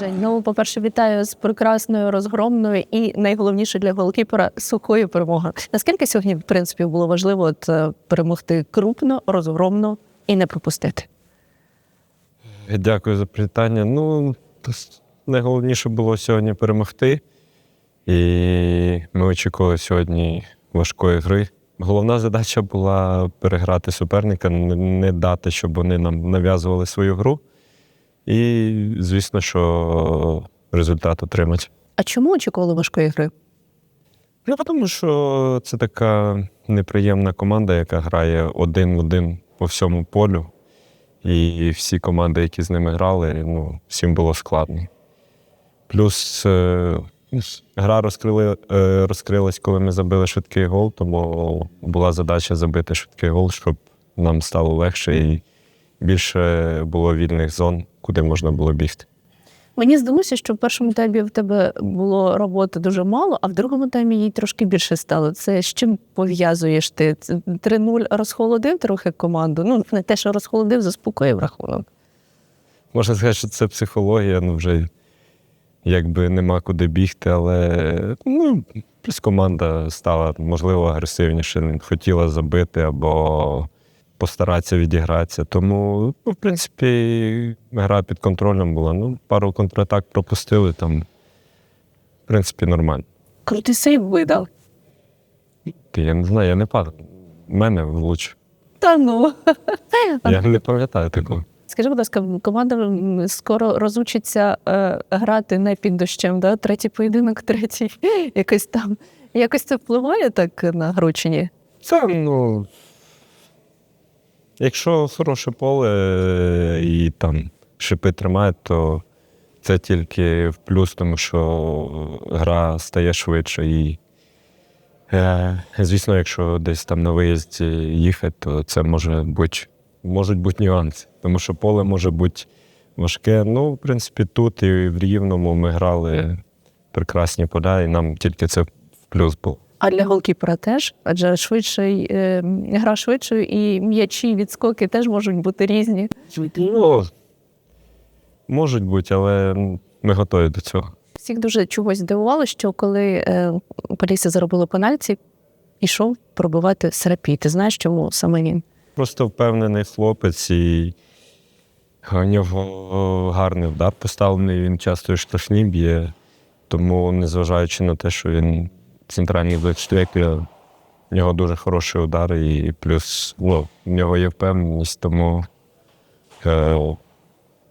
Жень, ну, по-перше, вітаю з прекрасною, розгромною і найголовніше для голкіпера сухою перемогою. Наскільки сьогодні, в принципі, було важливо от, е, перемогти крупно, розгромно і не пропустити? Дякую за привітання. Ну, найголовніше було сьогодні перемогти. І ми очікували сьогодні важкої гри. Головна задача була переграти суперника, не дати, щоб вони нам нав'язували свою гру. І, звісно, що результат отримати. А чому очікували важкої гри? Ну, тому що це така неприємна команда, яка грає один в один по всьому полю. І всі команди, які з ними грали, ну, всім було складно. Плюс е, гра розкрили, е, розкрилась, коли ми забили швидкий гол, тому була задача забити швидкий гол, щоб нам стало легше і більше було вільних зон, куди можна було бігти. Мені здалося, що в першому таймі в тебе було роботи дуже мало, а в другому таймі їй трошки більше стало. Це з чим пов'язуєш ти? Це 3-0 розхолодив трохи команду. Ну, не те, що розхолодив, заспокоїв рахунок. Можна сказати, що це психологія, ну вже якби нема куди бігти, але ну, плюс команда стала, можливо, агресивніше, не хотіла забити або постаратися відігратися. Тому, ну, в принципі, гра під контролем була. Ну, пару контратак пропустили, там, в принципі, нормально. Крутий сейв видав. Я не знаю, я не падав. Мене влучив. Та ну. Я не пам'ятаю такого. Скажи, будь ласка, команда скоро розучиться е, грати не під дощем, да? третій поєдинок, третій. Якось там. Якось це впливає так на гру чи ні? Це, ну. Якщо хороше поле е, і там шипи тримають, то це тільки в плюс, тому що гра стає швидше. І, е, звісно, якщо десь там на виїзді їхати, то це може бути, можуть бути нюанси. Тому що поле може бути важке. Ну, в принципі, тут і в Рівному ми грали прекрасні поля, і нам тільки це в плюс було. А для голкіпера теж, адже швидше е, гра швидшою, і м'ячі, відскоки теж можуть бути різні. Ну, можуть бути, але ми готові до цього. Всіх дуже чогось здивувало, що коли е, Полісся заробило пенальті, ішов пробивати Серапій. Ти знаєш, чому саме він? Просто впевнений хлопець, і у нього гарний удар поставлений, він часто і штрафні б'є. Тому, незважаючи на те, що він центральний бекстек, в нього дуже хороший удар, і плюс ну, в нього є впевненість, тому е,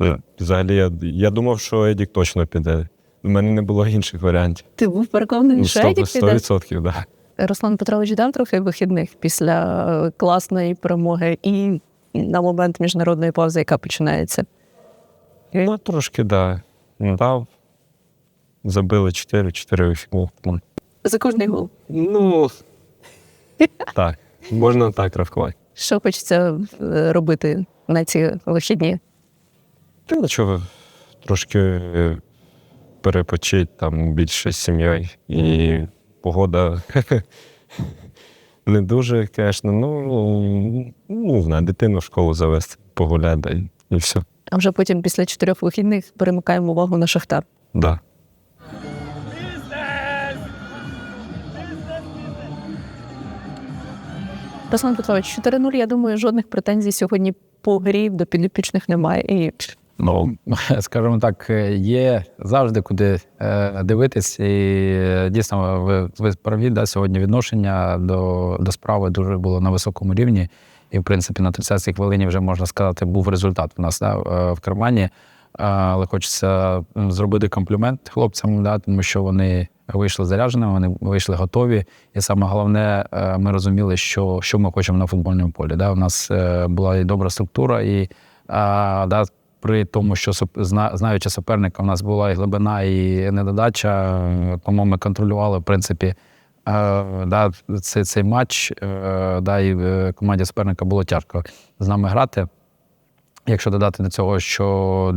е, взагалі я, я думав, що Едік точно піде. У мене не було інших варіантів. Ти був переконаний, Ну, що Едік піде? 100%, да. Руслан Петрович дав трохи вихідних після е, класної перемоги і на момент міжнародної паузи, яка починається. Ну, трошки, да. Дав. Забили 4, 4 вихідних. За кожний гол. Ну, так, можна так рахувати. Що хочеться е, робити на ці вихідні? Та нічого, трошки е, перепочить там більше з сім'єю. І погода не дуже, звісно. Ну, ну, знаю, дитину в школу завести, погуляти, і, все. А вже потім після чотирьох вихідних перемикаємо увагу на Шахтар. Да. Руслан Петрович, 4-0, я думаю, жодних претензій сьогодні по грі до підопічних немає. І Ну, скажімо так, є завжди куди е, дивитись. І е, дійсно, ви, ви праві, да, сьогодні відношення до, до справи дуже було на високому рівні. І, в принципі, на 30-й хвилині вже можна сказати, був результат у нас да, е, в кармані. Але хочеться зробити комплімент хлопцям, да, тому що вони вийшли зарядженими, вони вийшли готові. І саме головне, е, ми розуміли, що, що ми хочемо на футбольному полі. Да. У нас е, була і добра структура, і да, при тому, що знаючи суперника, у нас була і глибина, і недодача, тому ми контролювали, в принципі, е, да, цей, цей матч, да, і команді суперника було тяжко з нами грати. Якщо додати до цього, що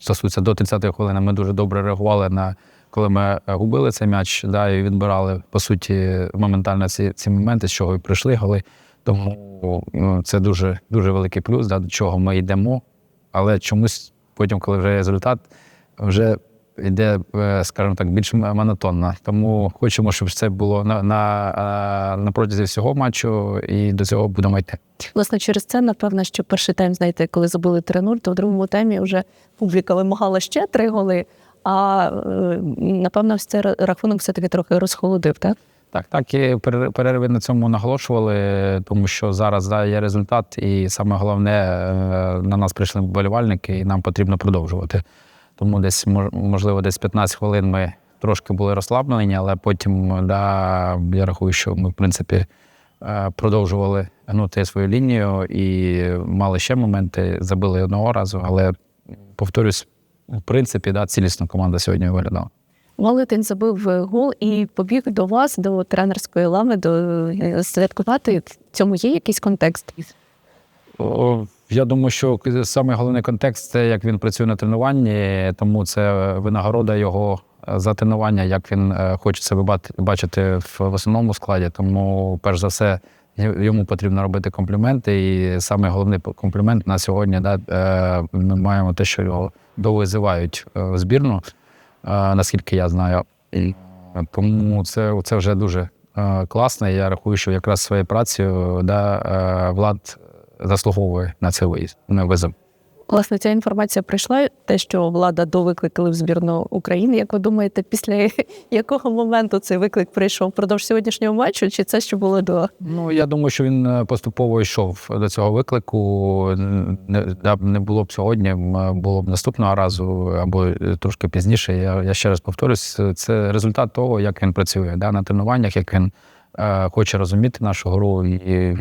стосується до 30-ї хвилини, ми дуже добре реагували на коли ми губили цей м'яч, да, і відбирали по суті моментально ці, ці моменти, з чого і прийшли голи. Тому ну, це дуже дуже великий плюс, да, до чого ми йдемо. Але чомусь потім, коли вже результат, вже йде, е, скажімо так, більш монотонно. Тому хочемо, щоб це було на, на, е, на протязі всього матчу, і до цього будемо йти. Власне, через це, напевно, що перший тайм, знаєте, коли забили 3-0, то в другому таймі вже публіка вимагала ще три голи. А е, напевно, цей рахунок все-таки трохи розхолодив, так? Так, так і перер- перерви на цьому наголошували, тому що зараз да, є результат, і саме головне е, на нас прийшли вболівальники, і нам потрібно продовжувати. Тому десь мож- можливо, десь 15 хвилин ми трошки були розслаблені, але потім да, я рахую, що ми в принципі е, продовжували гнути свою лінію і мали ще моменти, забили одного разу, але повторюсь, в принципі, да, цілісна команда сьогодні виглядала. Валентин забив е, гол і побіг до вас, до тренерської лави, до е, святкувати. В цьому є якийсь контекст? О, Я думаю, що саме головний контекст це як він працює на тренуванні, тому це винагорода його е, за тренування, як він хоче себе бачити в основному складі. Тому, перш за все, йому потрібно робити компліменти. І саме головний комплімент на сьогодні да, е, ми маємо те, що його довизивають е, в збірну, е, наскільки я знаю. Тому це, це вже дуже класно. Я рахую, що якраз своєю працею да, влад заслуговує на цей виїзд, на визов. Власне, ця інформація прийшла, те, що влада довикликали в збірну України. Як ви думаєте, після якого моменту цей виклик прийшов впродовж сьогоднішнього матчу, чи це ще було до Ну я думаю, що він е, поступово йшов до цього виклику. Не, не було б сьогодні, було б наступного разу або е, трошки пізніше. Я, я ще раз повторюсь, це результат того, як він працює да, на тренуваннях, як він е, хоче розуміти нашу гру. І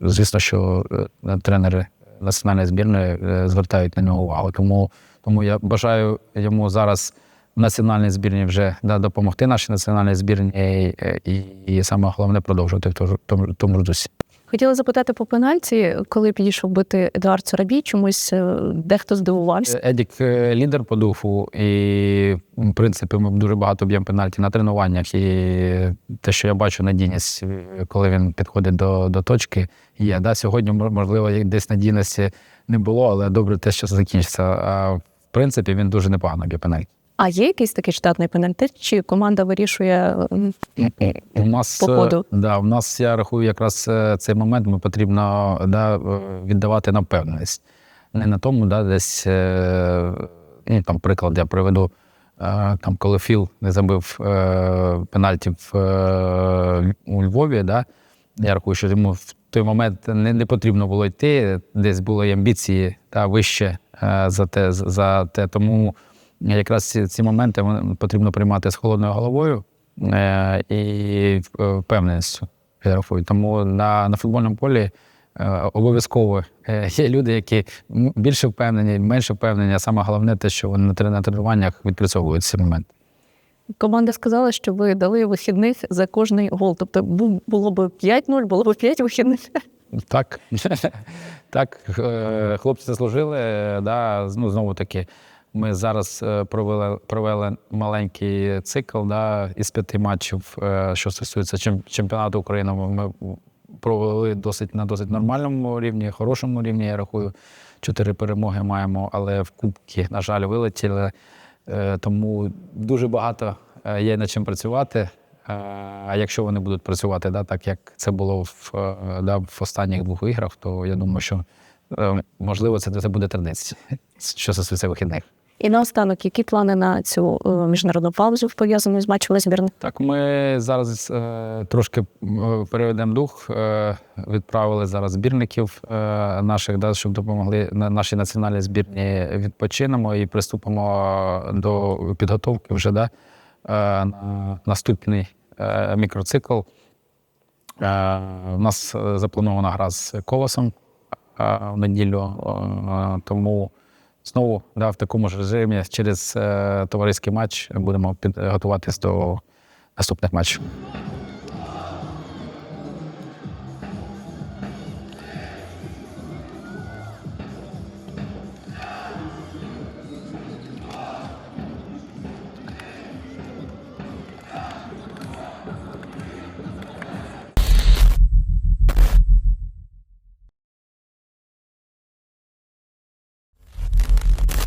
звісно, що е, тренери національної збірної е, звертають на нього увагу. Тому, тому я бажаю йому зараз в національній збірні вже допомогти нашій національній збірні і, і, і саме головне продовжувати в тому, тому ж дусі. Хотіла запитати по пенальті, коли підійшов бити Едуард Сорабій, чомусь е, дехто здивувався. Едік е, лідер по духу, і в принципі ми дуже багато б'ємо пенальті на тренуваннях. І те, що я бачу надійність, е, коли він підходить до, до точки, є. Да, сьогодні, можливо, десь надійності не було, але добре те, що закінчиться. А в принципі, він дуже непогано б'є пенальті. А є якийсь такий штатний пенальті, чи команда вирішує У нас По ходу. е, Да, у нас я рахую, якраз е, цей момент ми потрібно да, е, віддавати на впевненість. Не на тому, да, десь ну, там приклад я приведу. Там, коли Філ не забив пенальті е, у Львові, да, я рахую, що йому в той момент не, не потрібно було йти, десь були амбіції та вище за те, за те. Тому якраз ці, ці моменти потрібно приймати з холодною головою е, і е, впевненістю. Тому на, на футбольному полі е, обов'язково є люди, які більше впевнені, менше впевнені. А саме головне те, що вони на трен- на тренуваннях відпрацьовують ці моменти. команда сказала, що ви дали вихідних за кожний гол. Тобто бу- було б 5-0, було б 5 вихідних. Так, так, хлопці заслужили. Да, ну, знову таки, ми зараз е, провели, провели маленький цикл да, із п'яти матчів, е, що стосується чемпіонату України. Ми провели досить на досить нормальному рівні, хорошому рівні, я рахую. Чотири перемоги маємо, але в кубки, на жаль, вилетіли. Е, Тому дуже багато є над чим працювати. А якщо вони будуть працювати, да, так як це було в, да, в останніх двох іграх, то я думаю, що можливо це, це буде традиція, що стосується вихідних. І наостанок, які плани на цю е, міжнародну паузу пов'язану з матчем збірної? Так, ми зараз е, трошки е, переведемо дух, е, відправили зараз збірників е, наших, да, щоб допомогли на нашій національній збірні відпочинемо і приступимо до підготовки вже да, е, на наступний е, мікроцикл. Е, у нас е, запланована гра з Колосом е, в неділю, е, тому знову да, в такому ж режимі через е, товариський матч будемо підготуватись до наступних матчів.